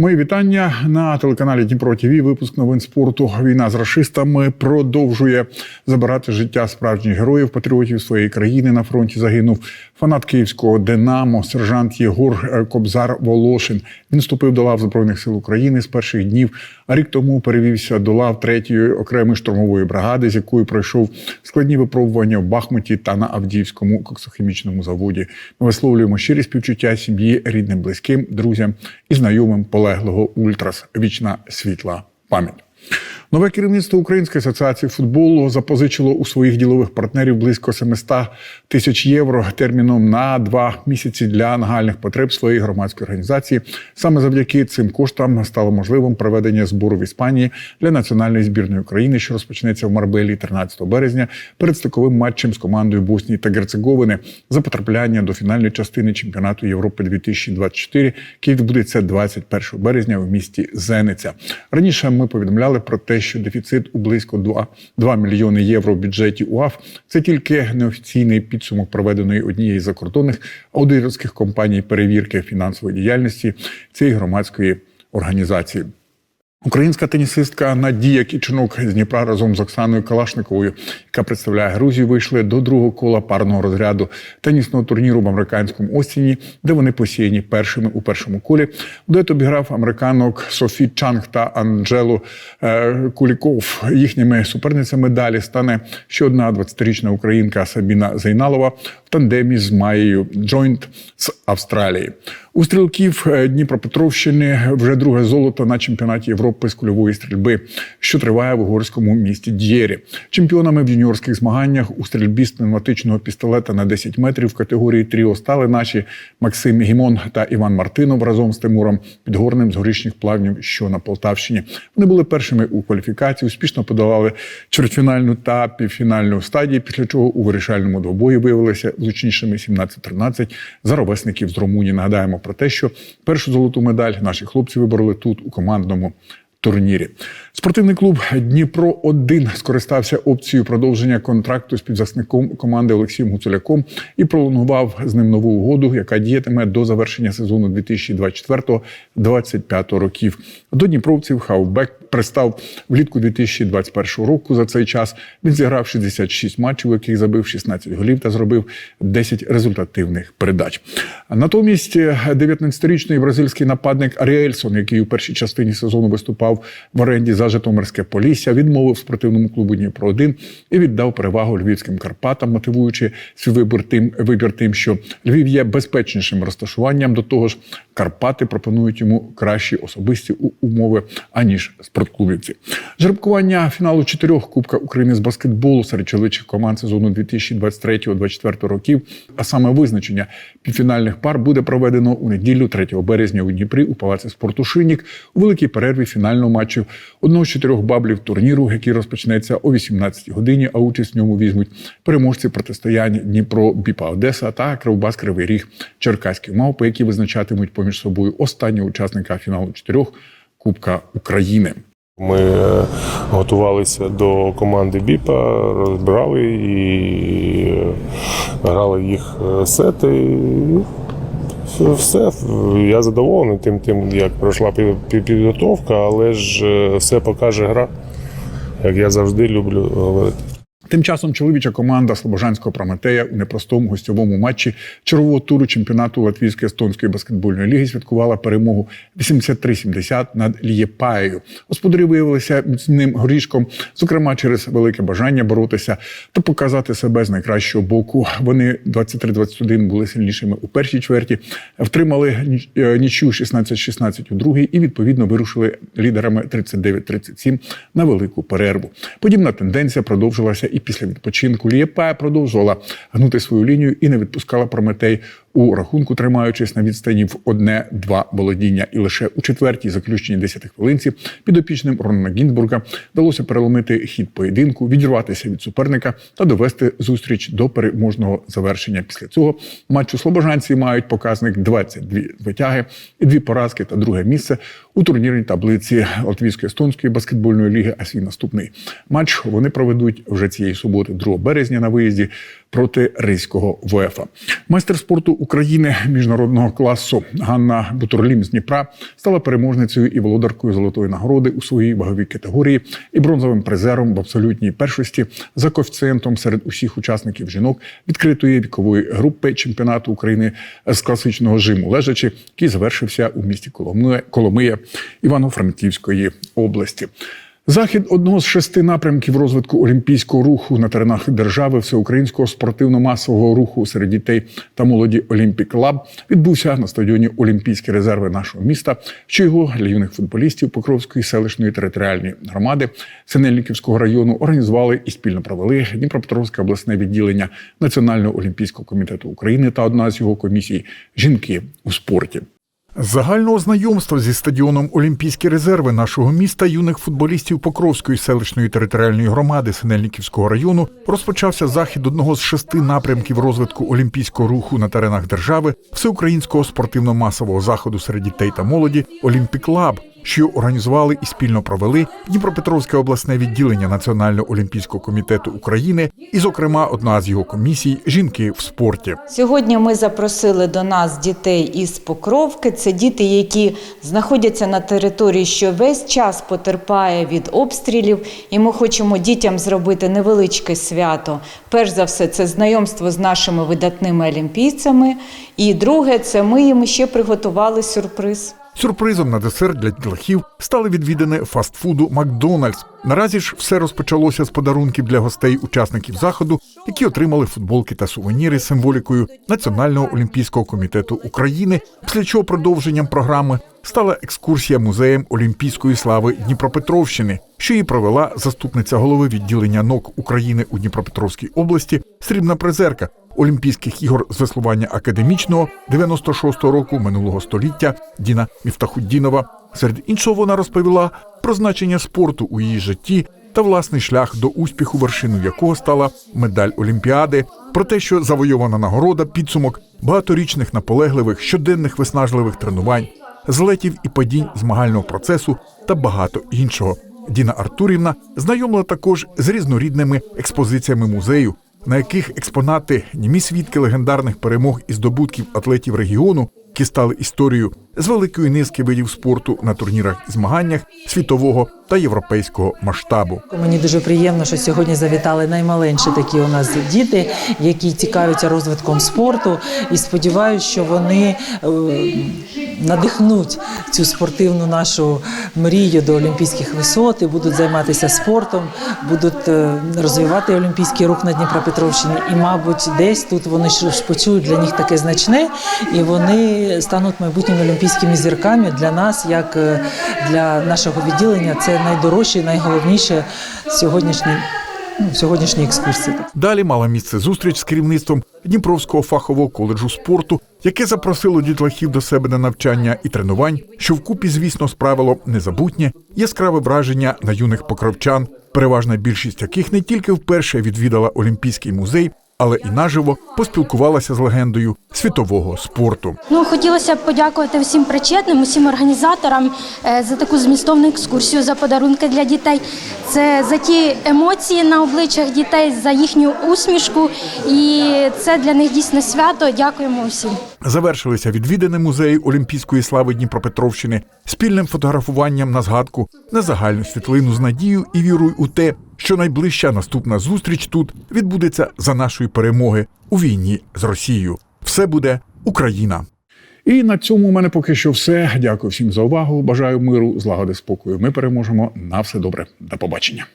Мої вітання на телеканалі Дніпро Тіві. Випуск новин спорту. Війна з расистами продовжує забирати життя справжніх героїв, патріотів своєї країни. На фронті загинув фанат київського Динамо, сержант Єгор Кобзар Волошин. Він вступив до лав збройних сил України з перших днів. Рік тому перевівся до лав третьої окремої штурмової бригади, з якою пройшов складні випробування в Бахмуті та на Авдіївському коксохімічному заводі. Ми висловлюємо щирі співчуття сім'ї, рідним, близьким, друзям і знайомим полеглого Ультрас. Вічна світла пам'ять. Нове керівництво Української асоціації футболу запозичило у своїх ділових партнерів близько 700 тисяч євро терміном на два місяці для нагальних потреб своєї громадської організації. Саме завдяки цим коштам стало можливим проведення збору в Іспанії для національної збірної України, що розпочнеться в Марбелі 13 березня перед стиковим матчем з командою Боснії та Герцеговини за потрапляння до фінальної частини чемпіонату Європи 2024, який відбудеться 21 березня в місті Зениця. Раніше ми повідомляли про те, що дефіцит у близько 2, 2 мільйони євро в бюджеті УАФ це тільки неофіційний підсумок проведеної однієї з закордонних аудиторських компаній перевірки фінансової діяльності цієї громадської організації. Українська тенісистка Надія Кіченок з Дніпра разом з Оксаною Калашниковою, яка представляє Грузію, вийшли до другого кола парного розряду тенісного турніру в американському Остіні, де вони посіяні першими у першому колі. Дует обіграв американок Софі Чанг та Анджелу е, Куліков. Їхніми суперницями далі стане ще одна 20-річна українка Сабіна Зайналова в тандемі з Маєю Джойнт з Австралії. У стрілків е, Дніпропетровщини вже друге золото на чемпіонаті Європи з кульової стрільби, що триває в угорському місті Д'єрі. Чемпіонами в юніорських змаганнях у стрільбі з пневматичного пістолета на 10 метрів в категорії тріо стали наші Максим Гімон та Іван Мартинов разом з Тимуром Підгорним з горішніх плавнів, що на Полтавщині. Вони були першими у кваліфікації, успішно подолали чвертьфінальну та півфінальну стадії, після чого у вирішальному двобої виявилися зручнішими 17-13 за ровесників з Румунії. Нагадаємо про те, що першу золоту медаль наші хлопці вибороли тут у командному турнірі. Спортивний клуб Дніпро 1 скористався опцією продовження контракту з підзасником команди Олексієм Гуцуляком і пролонгував з ним нову угоду, яка діятиме до завершення сезону 2024-2025 років. До Дніпровців Хавбек пристав влітку 2021 року. За цей час він зіграв 66 матчів, у яких забив 16 голів та зробив 10 результативних передач. Натомість 19-річний бразильський нападник Аріельсон, який у першій частині сезону виступав в оренді за Житомирське Полісся, відмовив спортивному клубу Дніпро 1 і віддав перевагу львівським Карпатам, мотивуючи свій вибір тим, вибір тим, що Львів є безпечнішим розташуванням. До того ж, Карпати пропонують йому кращі особисті умови аніж спортклубівці. Жеребкування фіналу чотирьох Кубка України з баскетболу серед чоловічих команд сезону 2023-2024 років, а саме визначення півфінальних пар буде проведено у неділю 3 березня у Дніпрі у палаці спорту Шинік у великій перерві фінального матчу одного з чотирьох баблів турніру, який розпочнеться о 18 годині. А участь в ньому візьмуть переможці протистоянь Дніпро Біпа Одеса та Кривбас Кривий Ріг Черкаські мавпи, які визначатимуть поміж собою останнього учасника фіналу чотирьох Кубка України. Ми е, готувалися до команди Біпа, розбирали і е, грали їх е, сети. Все, я задоволений тим, тим, як пройшла підготовка, але ж все покаже гра, як я завжди люблю говорити. Тим часом чоловіча команда Слобожанського Прометея у непростому гостьовому матчі чергового туру чемпіонату Латвійської естонської баскетбольної ліги святкувала перемогу 83-70 над Лієпаєю. Господарі виявилися міцним горішком, зокрема через велике бажання боротися та показати себе з найкращого боку. Вони 23-21 були сильнішими у першій чверті, втримали нічю 16-16 у другій і відповідно вирушили лідерами 39-37 на велику перерву. Подібна тенденція продовжилася і після відпочинку Лієпая продовжувала гнути свою лінію і не відпускала Прометей у рахунку, тримаючись на відстані в одне-два володіння. І лише у четвертій заключній 10 хвилинці підопічним Ронана Гінзбурга вдалося переломити хід поєдинку, відірватися від суперника та довести зустріч до переможного завершення. Після цього матчу слобожанці мають показник 22 витяги і дві поразки та друге місце у турнірній таблиці Латвійської естонської баскетбольної ліги. А свій наступний матч вони проведуть вже цієї суботи, 2 березня, на виїзді проти Ризького ВЕФа. Майстер спорту України міжнародного класу Ганна Бутурлім з Дніпра стала переможницею і володаркою золотої нагороди у своїй ваговій категорії і бронзовим призером в абсолютній першості за коефіцієнтом серед усіх учасників жінок відкритої вікової групи чемпіонату України з класичного жиму лежачі, який завершився у місті Коломия, Івано-Франківської області. Захід одного з шести напрямків розвитку олімпійського руху на теренах держави всеукраїнського спортивно-масового руху серед дітей та молоді Олімпік Лаб відбувся на стадіоні Олімпійські резерви нашого міста, що його для юних футболістів Покровської селищної територіальної громади Синельниківського району організували і спільно провели Дніпропетровське обласне відділення Національного олімпійського комітету України та одна з його комісій Жінки у спорті. Загального знайомства зі стадіоном Олімпійські резерви нашого міста юних футболістів Покровської селищної територіальної громади Синельниківського району розпочався захід одного з шести напрямків розвитку олімпійського руху на теренах держави всеукраїнського спортивно-масового заходу серед дітей та молоді Олімпік Лаб, що організували і спільно провели Дніпропетровське обласне відділення Національного олімпійського комітету України і, зокрема, одна з його комісій жінки в спорті. Сьогодні ми запросили до нас дітей із Покровки. Це діти, які знаходяться на території, що весь час потерпає від обстрілів, і ми хочемо дітям зробити невеличке свято. Перш за все, це знайомство з нашими видатними олімпійцями. І друге, це ми їм ще приготували сюрприз. Сюрпризом на десерт для дітлахів стали відвідини фастфуду Макдональдс. Наразі ж все розпочалося з подарунків для гостей учасників заходу, які отримали футболки та сувеніри з символікою Національного олімпійського комітету України. Після чого продовженням програми стала екскурсія музеєм Олімпійської слави Дніпропетровщини, що її провела заступниця голови відділення НОК України у Дніпропетровській області, срібна призерка Олімпійських ігор з веслування академічного 96-го року минулого століття Діна Міфтахуддінова. Серед іншого вона розповіла про значення спорту у її житті та власний шлях до успіху, вершиною якого стала медаль Олімпіади, про те, що завойована нагорода, підсумок багаторічних наполегливих щоденних виснажливих тренувань, злетів і падінь змагального процесу та багато іншого. Діна Артурівна знайомила також з різнорідними експозиціями музею, на яких експонати німі свідки легендарних перемог і здобутків атлетів регіону, які стали історією з великої низки видів спорту на турнірах і змаганнях світового та європейського масштабу. Мені дуже приємно, що сьогодні завітали найменші такі у нас діти, які цікавляться розвитком спорту, і сподіваюся, що вони е, надихнуть цю спортивну нашу мрію до олімпійських висот і будуть займатися спортом, будуть е, розвивати олімпійський рух на Дніпропетровщині. І, мабуть, десь тут вони ж почують для них таке значне, і вони стануть майбутніми олімпійськими зірками для нас, як е, для нашого відділення. Це найдорожче, найголовніше сьогоднішній. Ну, сьогоднішній екскурсії. Далі мала місце зустріч з керівництвом Дніпровського фахового коледжу спорту, яке запросило дітлахів до себе на навчання і тренувань, що вкупі, звісно, справило незабутнє яскраве враження на юних покровчан, переважна більшість яких не тільки вперше відвідала Олімпійський музей, але і наживо поспілкувалася з легендою світового спорту. Ну, хотілося б подякувати всім причетним, усім організаторам е, за таку змістовну екскурсію, за подарунки для дітей. Це за ті емоції на обличчях дітей, за їхню усмішку. І це для них дійсно свято. Дякуємо усім. Завершилися відвідини музею Олімпійської слави Дніпропетровщини спільним фотографуванням на згадку на загальну світлину з надією і вірою у те, що найближча наступна зустріч тут відбудеться за нашої перемоги у війні з Росією. Все буде Україна. І на цьому у мене поки що все. Дякую всім за увагу. Бажаю миру, злагоди, спокою. Ми переможемо. На все добре. До побачення.